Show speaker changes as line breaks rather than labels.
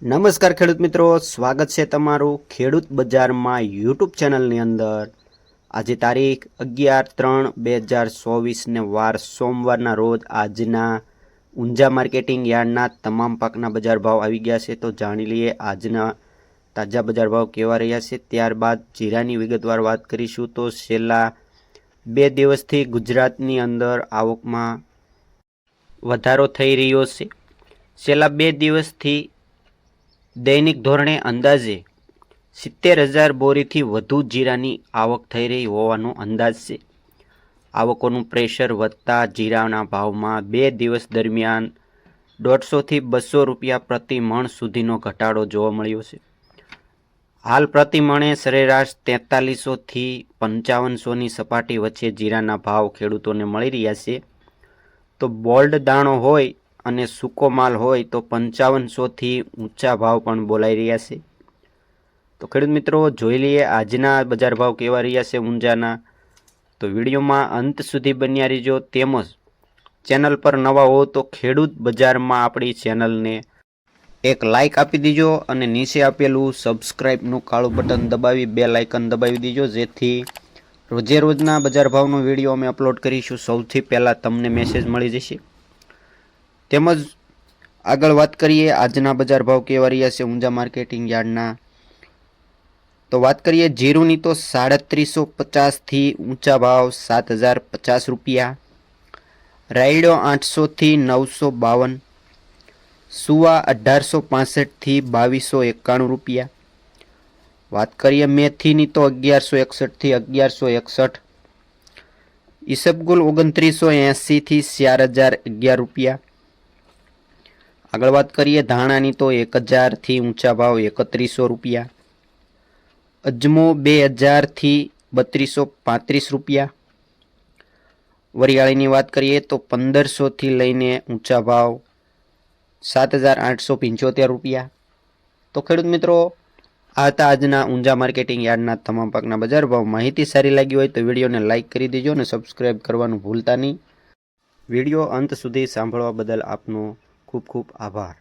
નમસ્કાર ખેડૂત મિત્રો, સ્વાગત છે તમારું ખેડૂત બજારમાં યુટ્યુબ ચેનલની અંદર. આજે તારીખ અગિયાર ત્રણ બે હજાર ચોવીસને વાર સોમવારના રોજ આજના ઊંઝા માર્કેટિંગ યાર્ડના તમામ પાકના બજાર ભાવ આવી ગયા છે. તો જાણી લઈએ આજના તાજા બજાર ભાવ કેવા રહ્યા છે. ત્યારબાદ જીરાની વિગતવાર વાત કરીશું તો છેલ્લા બે દિવસથી ગુજરાતની અંદર આવકમાં વધારો થઈ રહ્યો છે. છેલ્લા બે દિવસથી દૈનિક ધોરણે અંદાજે સિત્તેર હજાર બોરીથી વધુ જીરાની આવક થઈ રહી હોવાનો અંદાજ છે. આવકોનું પ્રેશર વધતા જીરાના ભાવમાં બે દિવસ દરમિયાન દોઢસોથી બસો રૂપિયા પ્રતિ મણ સુધીનો ઘટાડો જોવા મળ્યો છે. હાલ પ્રતિ મણે સરેરાશ તેતાલીસોથી પંચાવનસોની સપાટી વચ્ચે જીરાના ભાવ ખેડૂતોને મળી રહ્યા છે. તો બોલ્ડ દાણો હોય અને સૂકો માલ હોય તો પંચાવનસોથી ઊંચા ભાવ પણ બોલાઈ રહ્યા છે. તો ખેડૂત મિત્રો, જોઈ લઈએ આજના બજાર ભાવ કેવા રહ્યા છે ઊંઝાના. તો વિડીયોમાં અંત સુધી બન્યા રહીજો. તેમજ ચેનલ પર નવા હો તો ખેડૂત બજારમાં આપણી ચેનલને એક લાઇક આપી દીજો અને નીચે આપેલું સબસ્ક્રાઈબનું કાળું બટન દબાવી બે લાઇકન દબાવી દીજો, જેથી રોજે રોજના બજાર ભાવનો વીડિયો અમે અપલોડ કરીશું. સૌથી પહેલાં તમને મેસેજ મળી જશે. તેમજ આગળ વાત કરીએ, આજના બજાર ભાવ કેવા રહ્યા છે ઊંઝા માર્કેટિંગ યાર્ડના. તો વાત કરીએ, જીરુની તો સાડત્રીસો પચાસથી ઊંચા ભાવ સાત હજાર પચાસ રૂપિયા. રાયડો આઠસોથી નવસો બાવન. સુવા અઢારસો પાસઠથી બાવીસો એકાણું રૂપિયા. વાત કરીએ, મેથીની તો અગિયારસો એકસઠથી અગિયારસો એકસઠ. ઈસબગુલ ઓગણત્રીસો એંસીથી ચાર હજાર અગિયાર રૂપિયા. આગળ વાત કરીએ, ધાણાની તો એક હજારથી ઊંચા ભાવ એકત્રીસો રૂપિયા. અજમો બે હજારથી બત્રીસો પાંત્રીસ રૂપિયા. વરિયાળીની વાત કરીએ તો પંદરસોથી લઈને ઊંચા ભાવ સાત હજાર આઠસો પંચોતેર રૂપિયા. તો ખેડૂત મિત્રો, આ હતા આજના ઊંઝા માર્કેટિંગ યાર્ડના તમામ પાકના બજાર ભાવ. માહિતી સારી લાગી હોય તો વિડીયોને લાઇક કરી દેજો અને સબસ્ક્રાઇબ કરવાનું ભૂલતા નહીં. વીડિયો અંત સુધી સાંભળવા બદલ આપનો ખૂબ ખૂબ આભાર.